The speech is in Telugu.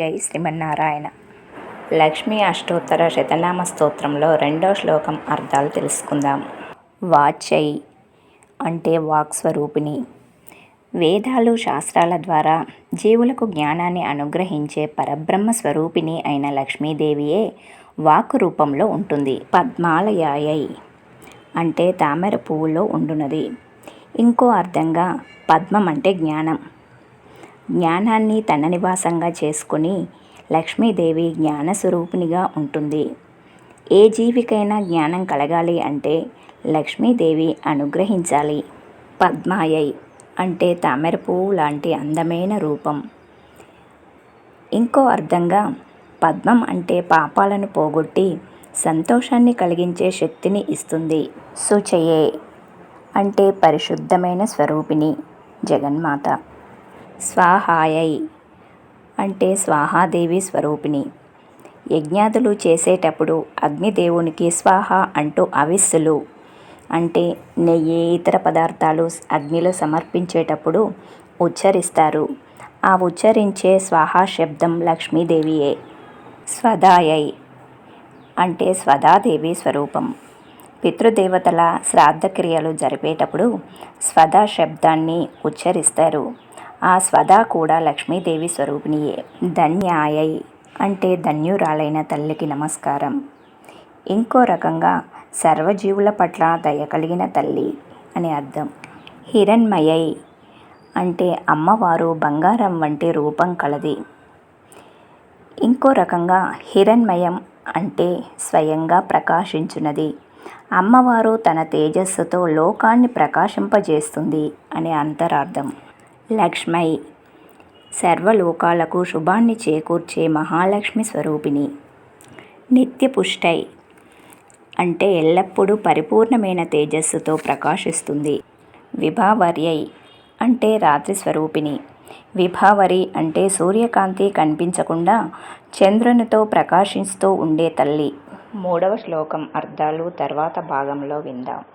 జై శ్రీమన్నారాయణ. లక్ష్మీ అష్టోత్తర శతనామ స్తోత్రంలో రెండో శ్లోకం అర్థాలు తెలుసుకుందాం. వాచై అంటే వాక్ స్వరూపిణి. వేదాలు శాస్త్రాల ద్వారా జీవులకు జ్ఞానాన్ని అనుగ్రహించే పరబ్రహ్మ స్వరూపిణి అయిన లక్ష్మీదేవియే వాక్ రూపంలో ఉంటుంది. పద్మాలయాయై అంటే తామర పువ్వులో ఉండునది. ఇంకో అర్థంగా పద్మం అంటే జ్ఞానం. జ్ఞానాన్ని తన నివాసంగా చేసుకుని లక్ష్మీదేవి జ్ఞానస్వరూపిణిగా ఉంటుంది. ఏ జీవికైనా జ్ఞానం కలగాలి అంటే లక్ష్మీదేవి అనుగ్రహించాలి. పద్మాయై అంటే తామర పువ్వు లాంటి అందమైన రూపం. ఇంకో అర్థంగా పద్మం అంటే పాపాలను పోగొట్టి సంతోషాన్ని కలిగించే శక్తిని ఇస్తుంది. సుచయే అంటే పరిశుద్ధమైన స్వరూపిణి జగన్మాత. స్వాహాయై అంటే స్వాహాదేవి స్వరూపిణి. యజ్ఞాదులు చేసేటప్పుడు అగ్నిదేవునికి స్వాహ అంటూ అవిస్సులు అంటే నెయ్యి ఇతర పదార్థాలు అగ్నిలో సమర్పించేటప్పుడు ఉచ్చరిస్తారు. ఆ ఉచ్చరించే స్వాహా శబ్దం లక్ష్మీదేవియే. స్వదాయై అంటే స్వదాదేవి స్వరూపం. పితృదేవతల శ్రాద్ధక్రియలు జరిపేటప్పుడు స్వదా శబ్దాన్ని ఉచ్చరిస్తారు. ఆ స్వదా కూడా లక్ష్మీదేవి స్వరూపిణియే. ధన్యాయై అంటే ధన్యురాలైన తల్లికి నమస్కారం. ఇంకో రకంగా సర్వజీవుల పట్ల దయ కలిగిన తల్లి అని అర్థం. హిరణ్మయై అంటే అమ్మవారు బంగారం వంటి రూపం కలది. ఇంకో రకంగా హిరణ్మయం అంటే స్వయంగా ప్రకాశించున్నది. అమ్మవారు తన తేజస్సుతో లోకాన్ని ప్రకాశింపజేస్తుంది అనే అంతరార్థం. లక్ష్మై. సర్వలోకాలకు శుభాన్ని చేకూర్చే మహాలక్ష్మి స్వరూపిణి. నిత్యపుష్టై అంటే ఎల్లప్పుడూ పరిపూర్ణమైన తేజస్సుతో ప్రకాశిస్తుంది. విభావర్యై అంటే రాత్రి స్వరూపిణి. విభావరి అంటే సూర్యకాంతి కనిపించకుండా చంద్రునితో ప్రకాశిస్తూ ఉండే తల్లి. మూడవ శ్లోకం అర్థాలు తర్వాత భాగంలో విందాం.